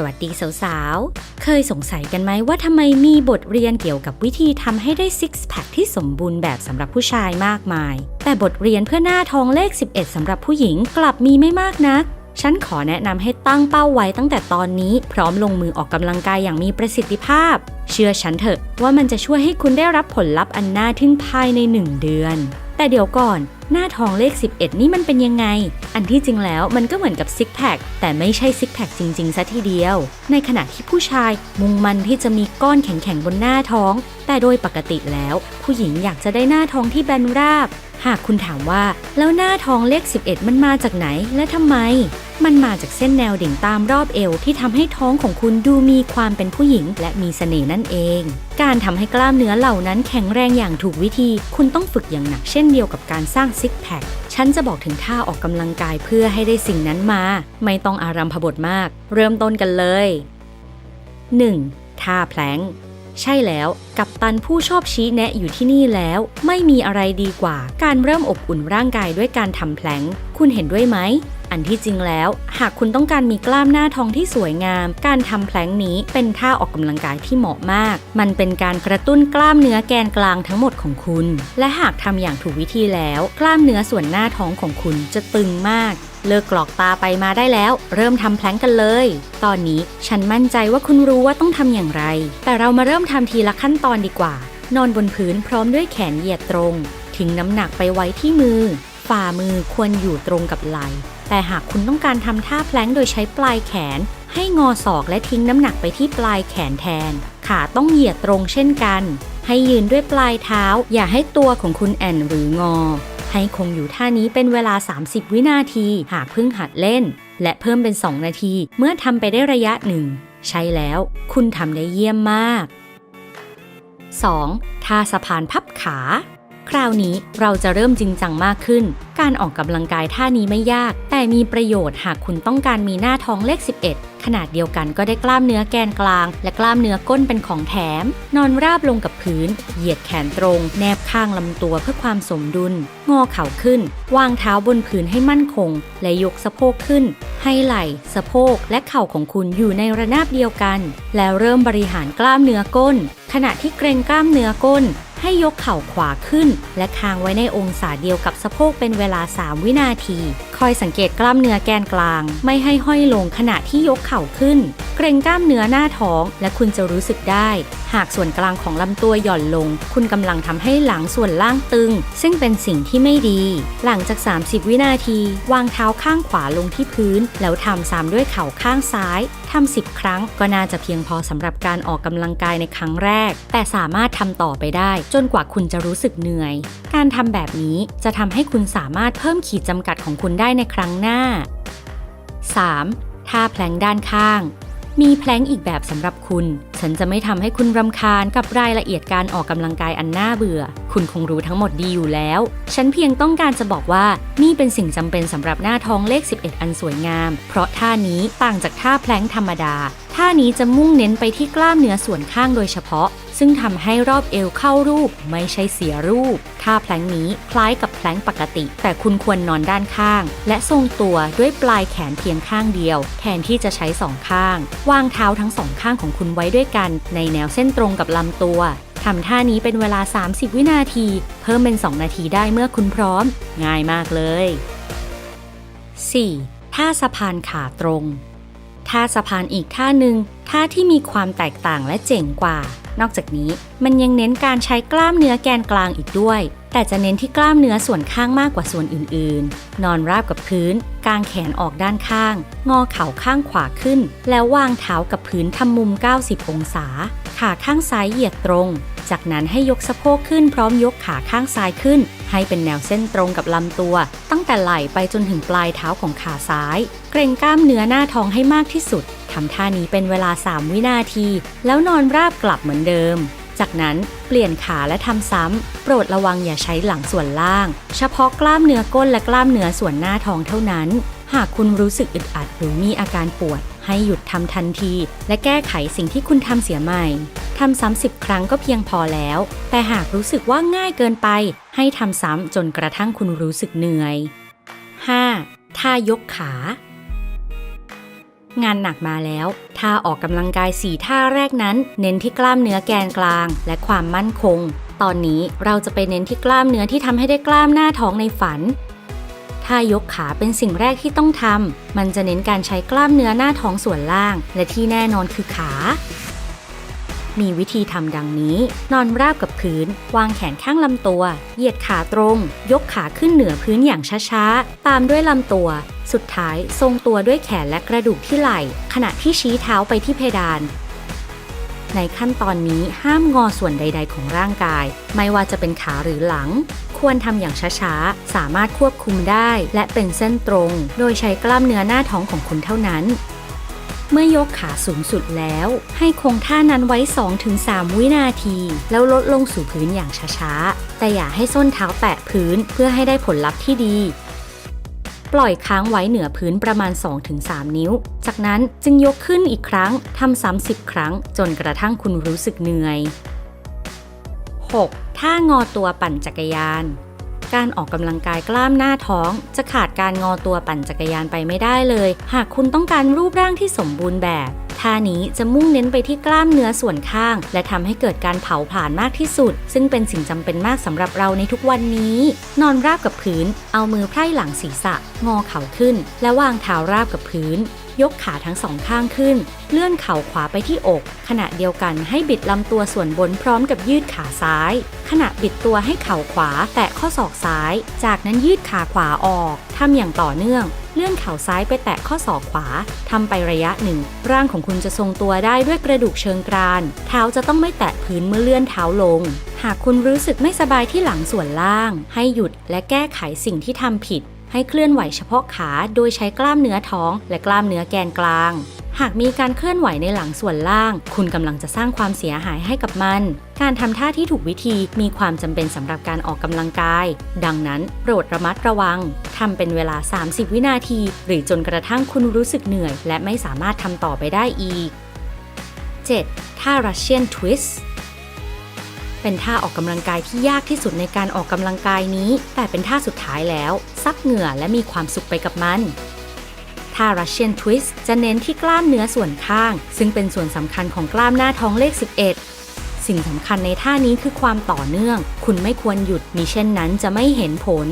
สวัสดีสาวๆ เคยสงสัยกันไหมว่าทำไมมีบทเรียนเกี่ยวกับวิธีทำให้ได้ซิกแพคที่สมบูรณ์แบบสำหรับผู้ชายมากมาย แต่บทเรียนเพื่อหน้าท้องเลข 11สำหรับผู้หญิงกลับมีไม่มากนัก ฉันขอแนะนำให้ตั้งเป้าไว้ตั้งแต่ตอนนี้ พร้อมลงมือออกกำลังกายอย่างมีประสิทธิภาพ เชื่อฉันเถอะว่ามันจะช่วยให้คุณได้รับผลลัพธ์อันน่าทึ่งภายใน 1 เดือน แต่เดี๋ยวก่อน หน้าท้องเลข 11 นี่มันเป็นยังไง อันที่จริงแล้วมันก็เหมือนกับซิกแพคแต่ไม่ใช่ซิกแพคจริงๆซะทีเดียว ในขณะที่ผู้ชายมุ่งมันที่จะมีก้อนแข็งๆบนหน้าท้อง แต่โดยปกติแล้ว ผู้หญิงอยากจะได้หน้าท้องที่แบนราบ หากคุณถามว่าแล้วหน้าท้องเลข 11 มันมาจากไหนและทำไม มันมาจากเส้นแนวดิ่งตามรอบเอวที่ทำให้ท้องของคุณดูมีความเป็นผู้หญิง และมีเสน่ห์นั่นเอง การทำให้กล้ามเนื้อเหล่านั้นแข็งแรงอย่างถูกวิธี คุณต้องฝึกอย่างหนักเช่นเดียวกับการสร้างซิกแพคฉันจะบอกถึงท่าออกกำลังกายเพื่อให้ได้สิ่งนั้นมา ไม่ต้องอารัมพบทมาก เริ่มต้นกันเลย 1. ท่าแพลง ใช่แล้วกับตันผู้ชอบชี้แนะอยู่ที่นี่แล้ว ไม่มีอะไรดีกว่า การเริ่มอบอุ่นร่างกายด้วยการทำแพลง คุณเห็นด้วยไหมอันที่จริงแล้ว หากคุณต้องการมีกล้ามหน้าท้องที่สวยงาม การทำแพลงนี้เป็นท่าออกกำลังกายที่เหมาะมาก มันเป็นการกระตุ้นกล้ามเนื้อแกนกลางทั้งหมดของคุณ และหากทำอย่างถูกวิธีแล้ว กล้ามเนื้อส่วนหน้าท้องของคุณจะตึงมาก เลิกกรอกตาไปมาได้แล้ว เริ่มทำแพลงกันเลย ตอนนี้ฉันมั่นใจว่าคุณรู้ว่าต้องทำอย่างไร แต่เรามาเริ่มทำทีละขั้นตอนดีกว่า นอนบนพื้นพร้อมด้วยแขนเหยียดตรงทิ้งน้ำหนักไปไว้ที่มือ ฝ่ามือควรอยู่ตรงกับไหล่แต่หากคุณต้องการทำท่าแพลงโดยใช้ปลายแขน ให้งอศอกและทิ้งน้ำหนักไปที่ปลายแขนแทน ขาต้องเหยียดตรงเช่นกัน ให้ยืนด้วยปลายเท้า อย่าให้ตัวของคุณแอนหรืองอ ให้คงอยู่ท่านี้เป็นเวลา 30 วินาที หากเพิ่งหัดเล่น และเพิ่มเป็น 2 นาที เมื่อทำไปได้ระยะหนึ่ง ใช่แล้ว คุณทำได้เยี่ยมมาก 2. ท่าสะพานพับขา คราวนี้เราจะเริ่มจริงจังมากขึ้น การออกกำลังกายท่านี้ไม่ยาก แต่มีประโยชน์หากคุณต้องการมีหน้าท้องเลข 11 ขนาดเดียวกันก็ได้กล้ามเนื้อแกนกลาง และกล้ามเนื้อก้นเป็นของแถม นอนราบลงกับพื้น เหยียดแขนตรง แนบข้างลำตัวเพื่อความสมดุล งอเข่าขึ้น วางเท้าบนพื้นให้มั่นคง และยกสะโพกขึ้น ให้ไหล่ สะโพก และเข่าของคุณอยู่ในระนาบเดียวกัน แล้วเริ่มบริหารกล้ามเนื้อก้น ขณะที่เกรงกล้ามเนื้อก้น ให้ยกเข่าขวาขึ้น และค้างไว้ในองศาเดียวกับสะโพกเป็นเวลา 3 วินาที คอยสังเกตกล้ามเนื้อแกนกลาง ไม่ให้ห้อยลงขณะที่ยกเข่าขึ้น เกรงกล้ามเนื้อหน้าท้อง และคุณจะรู้สึกได้ หากส่วนกลางของลำตัวหย่อนลง คุณกำลังทำให้หลังส่วนล่างตึง ซึ่งเป็นสิ่งที่ไม่ดี หลังจาก 30 วินาที วางเท้าข้างขวาลงที่พื้น แล้วทำซ้ำด้วยเข่าข้างซ้ายทำ10 ครั้งก็น่าจะเพียงพอสำหรับการออกกำลังกายในครั้งแรก แต่สามารถทำต่อไปได้จนกว่าคุณจะรู้สึกเหนื่อย การทำแบบนี้จะทำให้คุณสามารถเพิ่มขีดจำกัดของคุณได้ในครั้งหน้า 3. ท่าแพลงด้านข้าง มีแพลงอีกแบบสำหรับคุณ ฉันจะไม่ทำให้คุณรำคาญกับรายละเอียดการออกกำลังกายอันน่าเบื่อ คุณคงรู้ทั้งหมดดีอยู่แล้ว ฉันเพียงต้องการจะบอกว่านี่เป็นสิ่งจำเป็นสำหรับหน้าท้องเลข 11 อันสวยงาม เพราะท่านี้ต่างจากท่าแพลงธรรมดา ท่านี้จะมุ่งเน้นไปที่กล้ามเนื้อส่วนข้างโดยเฉพาะ ซึ่งทำให้รอบเอวเข้ารูปไม่ใช่เสียรูป ท่าแพลงนี้คล้ายกับแพลงปกติ แต่คุณควรนอนด้านข้าง และทรงตัวด้วยปลายแขนเพียงข้างเดียว แทนที่จะใช้สองข้าง วางเท้าทั้งสองข้างของคุณไว้ด้วยกัน ในแนวเส้นตรงกับลำตัวทำท่านี้เป็นเวลา 30 วินาที เพิ่มเป็น 2 นาทีได้เมื่อคุณพร้อม ง่ายมากเลย 4. ท่าสะพานขาตรง ท่าสะพานอีกท่าหนึ่งท่าที่มีความแตกต่างและเจ๋งกว่า นอกจากนี้มันยังเน้นการใช้กล้ามเนื้อแกนกลางอีกด้วย แต่จะเน้นที่กล้ามเนื้อส่วนข้างมากกว่าส่วนอื่นๆ นอนราบกับพื้น กางแขนออกด้านข้าง งอเข่าข้างขวาขึ้น แล้ววางเท้ากับพื้นทำมุม 90 องศา ขาข้างซ้ายเหยียดตรง จากนั้นให้ยกสะโพกขึ้นพร้อมยกขาข้างซ้ายขึ้น ให้เป็นแนวเส้นตรงกับลำตัว ตั้งแต่ไหล่ไปจนถึงปลายเท้าของขาซ้าย เกรงกล้ามเนื้อหน้าท้องให้มากที่สุด ทำท่านี้เป็นเวลา 3 วินาที แล้วนอนราบกลับเหมือนเดิม จากนั้นเปลี่ยนขาและทำซ้ำ โปรดระวังอย่าใช้หลังส่วนล่าง เฉพาะกล้ามเนื้อก้นและกล้ามเนื้อส่วนหน้าท้องเท่านั้น หากคุณรู้สึกอึดอัดหรือมีอาการปวด ให้หยุดทำทันที และแก้ไขสิ่งที่คุณทำเสียใหม่ทำซ้ำสิบครั้งก็เพียงพอแล้ว แต่หากรู้สึกว่าง่ายเกินไป ให้ทำซ้ำจนกระทั่งคุณรู้สึกเหนื่อย 5. ท่ายกขา งานหนักมาแล้ว ท่าออกกำลังกายสีท่าแรกนั้น เน้นที่กล้ามเนื้อแกนกลาง และความมั่นคง ตอนนี้เราจะไปเน้นที่กล้ามเนื้อที่ทำให้ได้กล้ามหน้าท้องในฝัน ท่ายกขาเป็นสิ่งแรกที่ต้องทำมันจะเน้นการใช้กล้ามเนื้อหน้าท้องส่วนล่าง และที่แน่นอนคือขา มีวิธีทำดังนี้ นอนราบกับพื้น วางแขนข้างลำตัว เหยียดขาตรง ยกขาขึ้นเหนือพื้นอย่างช้าๆ ตามด้วยลำตัว สุดท้ายทรงตัวด้วยแขนและกระดูกที่ไหล่ ขณะที่ชี้เท้าไปที่เพดานในขั้นตอนนี้ห้ามงอส่วนใด ๆ ของร่างกาย ไม่ว่าจะเป็นขาหรือหลัง ควรทำอย่างช้าๆ สามารถควบคุมได้ และเป็นเส้นตรง โดยใช้กล้ามเนื้อหน้าท้องของคุณเท่านั้น เมื่อยกขาสูงสุดแล้ว ให้คงท่านั้นไว้ 2-3 วินาที แล้วลดลงสู่พื้นอย่างช้าๆ แต่อย่าให้ส้นเท้าแตะพื้นเพื่อให้ได้ผลลัพธ์ที่ดี ปล่อยค้างไว้เหนือพื้นประมาณ 2-3 นิ้ว จากนั้นจึงยกขึ้นอีกครั้งทำซ้ำ10 ครั้ง จนกระทั่งคุณรู้สึกเหนื่อย 6. ท่างอตัวปั่นจักรยาน การออกกำลังกายกล้ามหน้าท้อง จะขาดการงอตัวปั่นจักรยานไปไม่ได้เลย หากคุณต้องการรูปร่างที่สมบูรณ์แบบท่านี้จะมุ่งเน้นไปที่กล้ามเนื้อส่วนข้าง และทำให้เกิดการเผาผลาญมากที่สุด ซึ่งเป็นสิ่งจำเป็นมากสำหรับเราในทุกวันนี้ นอนราบกับพื้น เอามือไพร่หลังศีรษะ งอเข่าขึ้น และวางเท้าราบกับพื้น ยกขาทั้งสองข้างขึ้น เลื่อนเข่าขวาไปที่อก ขณะเดียวกันให้บิดลำตัวส่วนบนพร้อมกับยืดขาซ้าย ขณะบิดตัวให้เข่าขวาแตะข้อศอกซ้าย จากนั้นยืดขาขวาออกทำอย่างต่อเนื่องเลื่อนเข่าซ้ายไปแตะข้อศอกขวา ทำไประยะหนึ่ง ร่างของคุณจะทรงตัวได้ด้วยกระดูกเชิงกราน เท้าจะต้องไม่แตะพื้นเมื่อเลื่อนเท้าลง หากคุณรู้สึกไม่สบายที่หลังส่วนล่าง ให้หยุดและแก้ไขสิ่งที่ทำผิด ให้เคลื่อนไหวเฉพาะขาโดยใช้กล้ามเนื้อท้องและกล้ามเนื้อแกนกลาง หากมีการเคลื่อนไหวในหลังส่วนล่าง คุณกำลังจะสร้างความเสียหายให้กับมัน การทำท่าที่ถูกวิธีมีความจำเป็นสำหรับการออกกำลังกาย ดังนั้นโปรดระมัดระวังทำเป็นเวลา 30 วินาที หรือจนกระทั่งคุณรู้สึกเหนื่อย และไม่สามารถทำต่อไปได้อีก 7. ท่า Russian Twist เป็นท่าออกกำลังกายที่ยากที่สุดในการออกกำลังกายนี้ แต่เป็นท่าสุดท้ายแล้ว ซักเหงื่อและมีความสุขไปกับมันท่า Russian Twist จะเน้นที่กล้ามเนื้อส่วนข้าง ซึ่งเป็นส่วนสำคัญของกล้ามหน้าท้องเลข 11 สิ่งสำคัญในท่านี้คือความต่อเนื่อง คุณไม่ควรหยุดมิเช่นนั้นจะไม่เห็นผล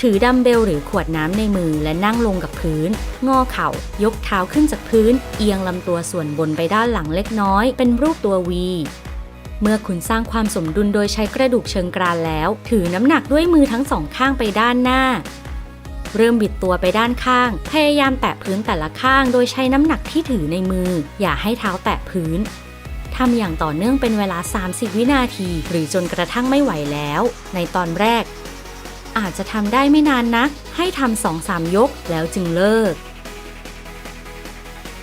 ถือดัมเบลหรือขวดน้ำในมือและนั่งลงกับพื้น งอเข่า ยกเท้าขึ้นจากพื้น เอียงลำตัวส่วนบนไปด้านหลังเล็กน้อย เป็นรูปตัววี เมื่อคุณสร้างความสมดุลโดยใช้กระดูกเชิงกรานแล้ว ถือน้ำหนักด้วยมือทั้งสองข้างไปด้านหน้า เริ่มบิดตัวไปด้านข้าง พยายามแตะพื้นแต่ละข้างโดยใช้น้ำหนักที่ถือในมือ อย่าให้เท้าแตะพื้นทำอย่างต่อเนื่องเป็นเวลา 30 วินาที หรือจนกระทั่งไม่ไหวแล้ว ในตอนแรก อาจจะทำได้ไม่นานนัก ให้ทำสองสามยกแล้วจึงเลิก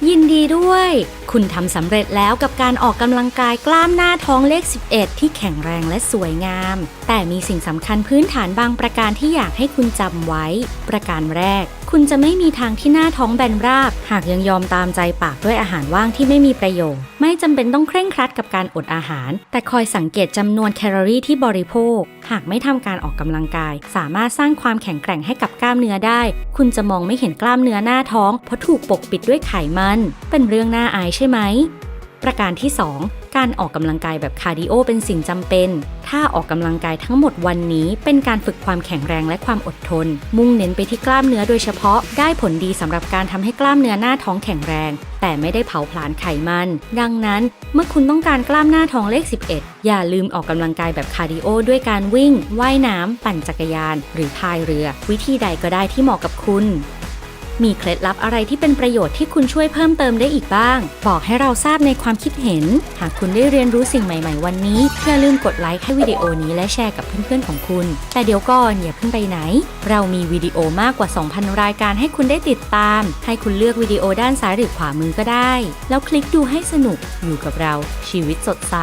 ยินดีด้วย คุณทำสำเร็จแล้วกับการออกกำลังกายกล้ามหน้าท้องเลข 11 ที่แข็งแรงและสวยงาม แต่มีสิ่งสำคัญพื้นฐานบางประการที่อยากให้คุณจำไว้ ประการแรก คุณจะไม่มีทางที่หน้าท้องแบนราบ หากยังยอมตามใจปากด้วยอาหารว่างที่ไม่มีประโยชน์ ไม่จำเป็นต้องเคร่งครัดกับการอดอาหาร แต่คอยสังเกตจำนวนแคลอรี่ที่บริโภค หากไม่ทำการออกกำลังกาย สามารถสร้างความแข็งแกร่งให้กับกล้ามเนื้อได้ คุณจะมองไม่เห็นกล้ามเนื้อหน้าท้อง เพราะถูกปกปิดด้วยไขมัน เป็นเรื่องน่าอายใช่ไหม ประการที่ 2 การออกกำลังกายแบบคาร์ดิโอเป็นสิ่งจำเป็น ถ้าออกกำลังกายทั้งหมดวันนี้ เป็นการฝึกความแข็งแรงและความอดทน มุ่งเน้นไปที่กล้ามเนื้อโดยเฉพาะ ได้ผลดีสำหรับการทำให้กล้ามเนื้อหน้าท้องแข็งแรง แต่ไม่ได้เผาผลาญไขมัน ดังนั้น เมื่อคุณต้องการกล้ามหน้าท้องเลข 11 อย่าลืมออกกำลังกายแบบคาร์ดิโอด้วยการวิ่ง ว่ายน้ำ ปั่นจักรยาน หรือพายเรือ วิธีใดก็ได้ที่เหมาะกับคุณ มีเคล็ดลับอะไรที่เป็นประโยชน์ที่คุณช่วยเพิ่มเติมได้อีกบ้าง บอกให้เราทราบในความคิดเห็น หากคุณได้เรียนรู้สิ่งใหม่ๆ วันนี้ อย่าลืมกดไลค์ให้วิดีโอนี้และแชร์กับเพื่อนๆของคุณ แต่เดี๋ยวก่อนอย่าเพิ่งไปไหน เรามีวิดีโอมากกว่า 2,000 รายการให้คุณได้ติดตาม ให้คุณเลือกวิดีโอด้านซ้ายหรือขวามือก็ได้ แล้วคลิกดูให้สนุกอยู่กับเราชีวิตสดใส